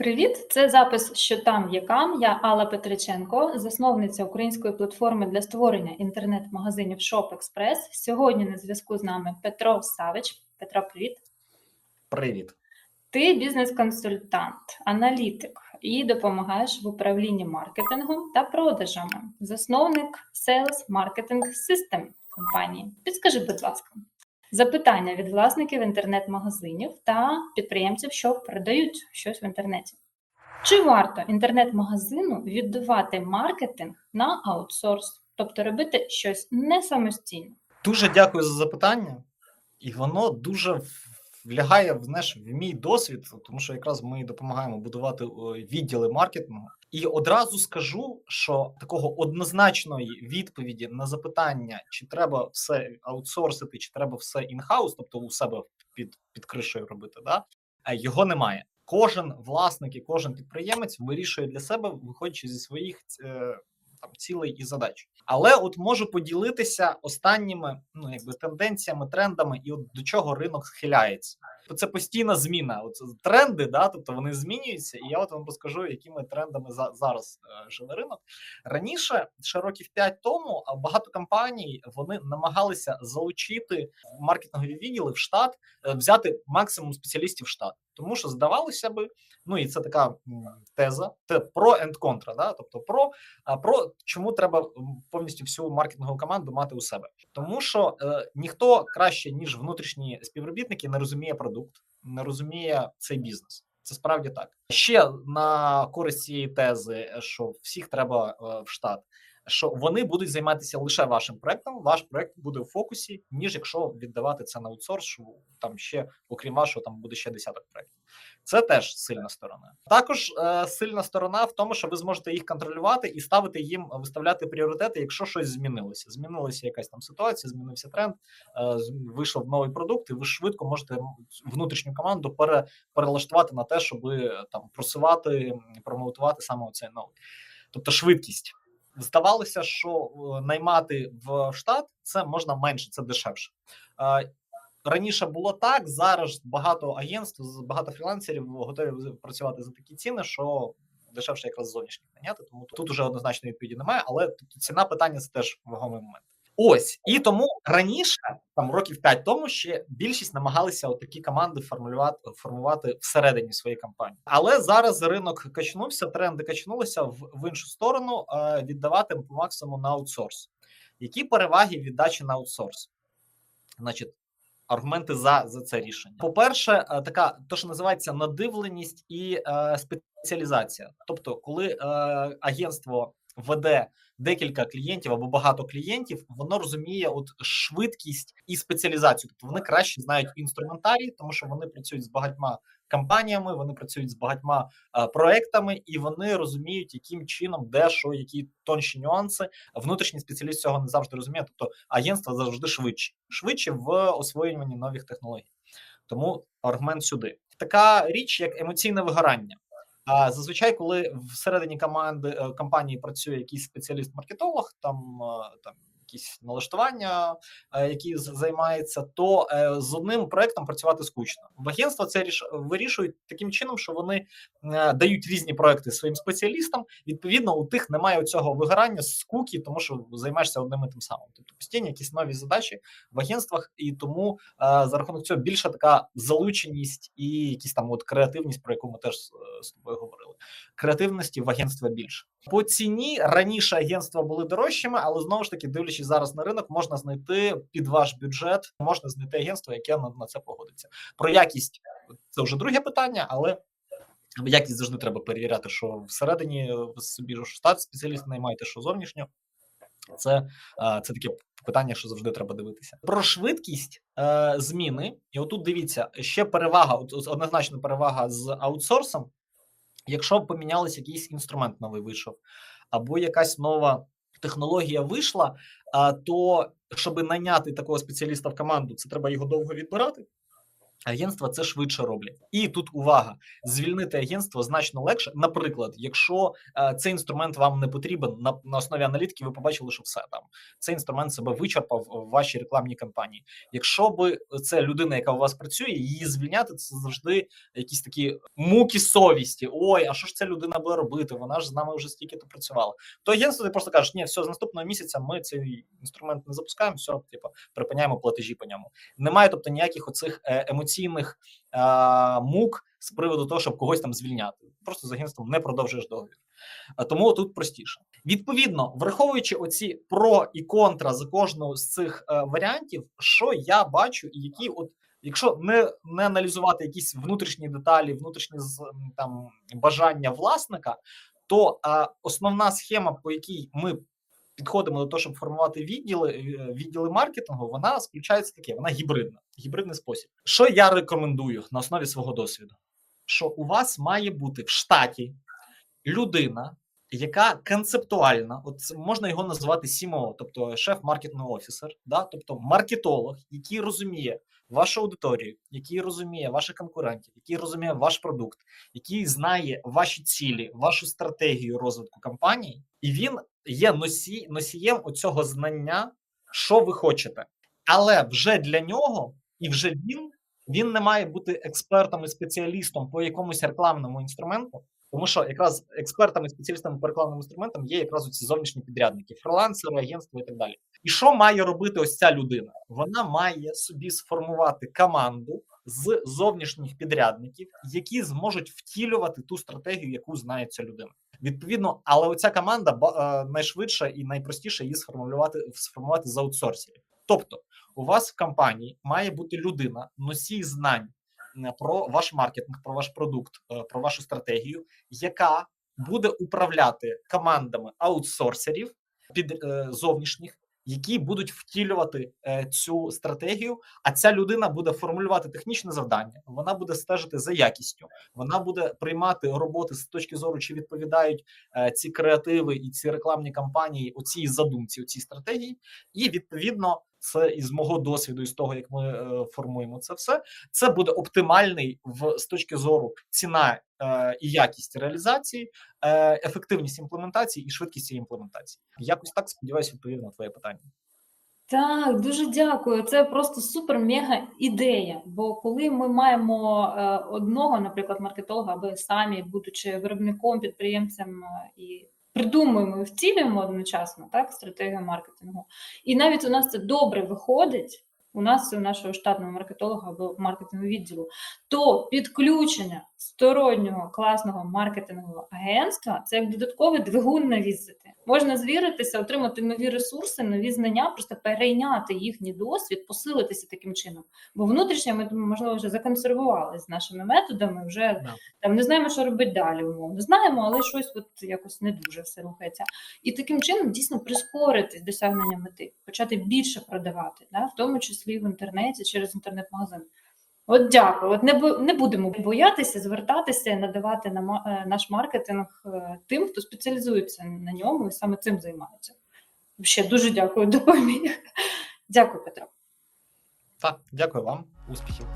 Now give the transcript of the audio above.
Привіт! Це запис Що там є кам. Я Алла Петриченко, засновниця української платформи для створення інтернет-магазинів Shop Express. Сьогодні на зв'язку з нами Петро Савич. Петро, привіт! Привіт. Ти бізнес-консультант, аналітик і допомагаєш в управлінні маркетингом та продажами. Засновник Sales Marketing System компанії. Підскажи, будь ласка, запитання від власників інтернет-магазинів та підприємців, що продають щось в інтернеті. Чи варто інтернет-магазину віддавати маркетинг на аутсорс, тобто робити щось не самостійно? Дуже дякую за запитання, і воно дуже влягає в знаєш, в мій досвід, тому що якраз ми допомагаємо будувати відділи маркетингу. І одразу скажу, що такого однозначної відповіді на запитання, чи треба все аутсорсити, чи треба все інхаус, тобто у себе під, під кришею робити, да? е, його немає. Кожен власник і кожен підприємець вирішує для себе, виходячи зі своїх е, там цілей і задач. Але от можу поділитися останніми ну якби тенденціями, трендами, і от до чого ринок схиляється. То це постійна зміна. От тренди, да, тобто вони змінюються, і я от вам розкажу, якими трендами за зараз е, живе ринок. Раніше, ще років 5 тому, багато компаній вони намагалися залучити маркетингові відділи в штат, е, взяти максимум спеціалістів в штат, тому що здавалося би, ну і це така теза, те про and контра, да, тобто про а про чому треба повністю всю маркетингову команду мати у себе, тому що е, ніхто краще ніж внутрішні співробітники не розуміє продукт, не розуміє цей бізнес. Це справді так. Ще на користь цієї тези, е, що всіх треба е, в штат. Що вони будуть займатися лише вашим проектом, ваш проект буде в фокусі, ніж якщо віддавати це на аутсорс, там ще, окрім вашого, там буде ще десяток проєктів. Це теж сильна сторона. Також е, сильна сторона в тому, що ви зможете їх контролювати і ставити їм виставляти пріоритети, якщо щось змінилося. Змінилася якась там ситуація, змінився тренд, е, вийшов новий продукт, і ви швидко можете внутрішню команду пере, перелаштувати на те, щоб там просувати, промоутувати саме цей новий. Тобто швидкість. Здавалося, що е, наймати в штат це можна менше, це дешевше. Раніше було так, зараз багато агентств, багато фрілансерів готові працювати за такі ціни, що дешевше якраз зовнішніх наняти. Тому тут уже однозначної відповіді немає, але ціна питання це теж вагомий момент. Ось і тому раніше, там років 5 тому, ще більшість намагалися такі команди формулювати формувати всередині своєї компанії. Але зараз ринок качнувся, тренди качнулися в, в іншу сторону, віддавати по максимуму на аутсорс. Які переваги віддачі на аутсорс? Значить, аргументи за, за це рішення. По-перше, е, така то, що називається надивленість і е, спеціалізація. Тобто, коли е, агентство веде декілька клієнтів або багато клієнтів, воно розуміє от швидкість і спеціалізацію. Тобто вони краще знають інструментарій, тому що вони працюють з багатьма компаніями, вони працюють з багатьма е, проектами, і вони розуміють, яким чином, де що, які тонші нюанси. Внутрішній спеціаліст цього не завжди розуміє. Тобто агентства завжди швидше, швидше в освоюванні нових технологій. Тому аргумент сюди. Така річ, як емоційне вигорання. А зазвичай, коли всередині команди е, компанії працює якийсь спеціаліст-маркетолог, там, е, там якісь налаштування, е, які займається, то е, з одним проектом працювати скучно. В агентства це вирішують таким чином, що вони е, дають різні проекти своїм спеціалістам. Відповідно, у тих немає цього вигорання, скуки, тому що займаєшся одним і тим самим. Тобто постійні якісь нові задачі в агентствах, і тому за рахунок цього більша така залученість і якісь там от креативність, про яку ми теж з тобою говорили. Креативності в агентства більше. По ціні раніше агентства були дорожчими, але знову ж таки, дивлячись зараз на ринок, можна знайти під ваш бюджет, можна знайти агентство, яке на, на це погодиться. Про якість це вже друге питання, але. Якість завжди треба перевіряти, що всередині ви собі ж штат спеціаліст наймаєте, що зовнішньо. Це, е, це таке питання, що завжди треба дивитися. Про швидкість е, зміни, і отут дивіться, ще перевага, однозначно перевага з аутсорсом. Якщо помінялися якийсь інструмент новий вийшов, або якась нова технологія вийшла, то щоб найняти такого спеціаліста в команду, це треба його довго відбирати. Агентства це швидше роблять, і тут увага: звільнити агентство значно легше. Наприклад, якщо е, цей інструмент вам не потрібен на, на основі аналітики, ви побачили, що все там цей інструмент себе вичерпав в вашій рекламній кампанії. Якщо би це людина, яка у вас працює, її звільняти це завжди якісь такі муки совісті. Ой, а що ж ця людина буде робити? Вона ж з нами вже стільки то працювала. То агентство ти просто кажеш, ні, все з наступного місяця ми цей інструмент не запускаємо, все, типу, припиняємо платежі по ньому. Немає, тобто ніяких оцих е, емоційних е, мук з приводу того, щоб когось там звільняти. Просто з агентством не продовжуєш договір. Тому тут простіше. Відповідно, враховуючи оці про і контра за кожного з цих е, варіантів, що я бачу, і які, от, якщо не, не аналізувати якісь внутрішні деталі, внутрішні там бажання власника, то е, основна схема, по якій ми підходимо до того, щоб формувати відділи, е, відділи маркетингу, вона сключається таке, вона гібридна, гібридний спосіб. Що я рекомендую на основі свого досвіду? Що у вас має бути в штаті людина, яка концептуальна, от можна його назвати CMO, тобто шеф маркетинг офісер, да? тобто маркетолог, який розуміє вашу аудиторію, який розуміє ваших конкурентів, який розуміє ваш продукт, який знає ваші цілі, вашу стратегію розвитку компанії, і він є носій, носієм оцього знання, що ви хочете. Але вже для нього і вже він, він не має бути експертом і спеціалістом по якомусь рекламному інструменту. Тому що якраз експертами, спеціалістами по рекламним інструментам є якраз ці зовнішні підрядники, фрилансери, агентства і так далі. І що має робити ось ця людина? Вона має собі сформувати команду з зовнішніх підрядників, які зможуть втілювати ту стратегію, яку знає ця людина. Відповідно, але оця команда е, найшвидше і найпростіше її сформулювати сформувати з аутсорсерів. Тобто, у вас в компанії має бути людина, носій знань про ваш маркетинг, про ваш продукт, е, про вашу стратегію, яка буде управляти командами аутсорсерів під е, зовнішніх, які будуть втілювати е, цю стратегію. А ця людина буде формулювати технічне завдання. Вона буде стежити за якістю. Вона буде приймати роботи з точки зору, чи відповідають е, ці креативи і ці рекламні кампанії у цій задумці, у цій стратегії. І відповідно, це із мого досвіду, із того, як ми е, формуємо це все, це буде оптимальний в з точки зору ціна е, і якість реалізації, е, ефективність імплементації і швидкість цієї імплементації. Якось так сподіваюся, відповів на твоє питання. Так, дуже дякую. Це просто супер мега ідея. Бо коли ми маємо е, одного, наприклад, маркетолога, або самі, будучи виробником, підприємцем е, і придумуємо і втілюємо одночасно так, стратегію маркетингу, і навіть у нас це добре виходить. У нас у нашого штатного маркетолога або маркетингового відділу, то підключення стороннього класного маркетингового агентства це як додатковий двигун на візити. Можна звіритися, отримати нові ресурси, нові знання, просто перейняти їхній досвід, посилитися таким чином. Бо внутрішньо ми можливо вже законсервували з нашими методами, вже Да. там не знаємо, що робити далі. Умовно знаємо, але щось от якось не дуже все рухається. І таким чином дійсно прискорити досягнення мети, почати більше продавати, да? в тому числі в інтернеті через інтернет-магазин. От дякую. От не, не будемо боятися звертатися, і надавати на е, наш маркетинг е, тим, хто спеціалізується на ньому і саме цим займається. Ще дуже дякую, допоміг. Дякую, Петро. Так, дякую вам, успіхів.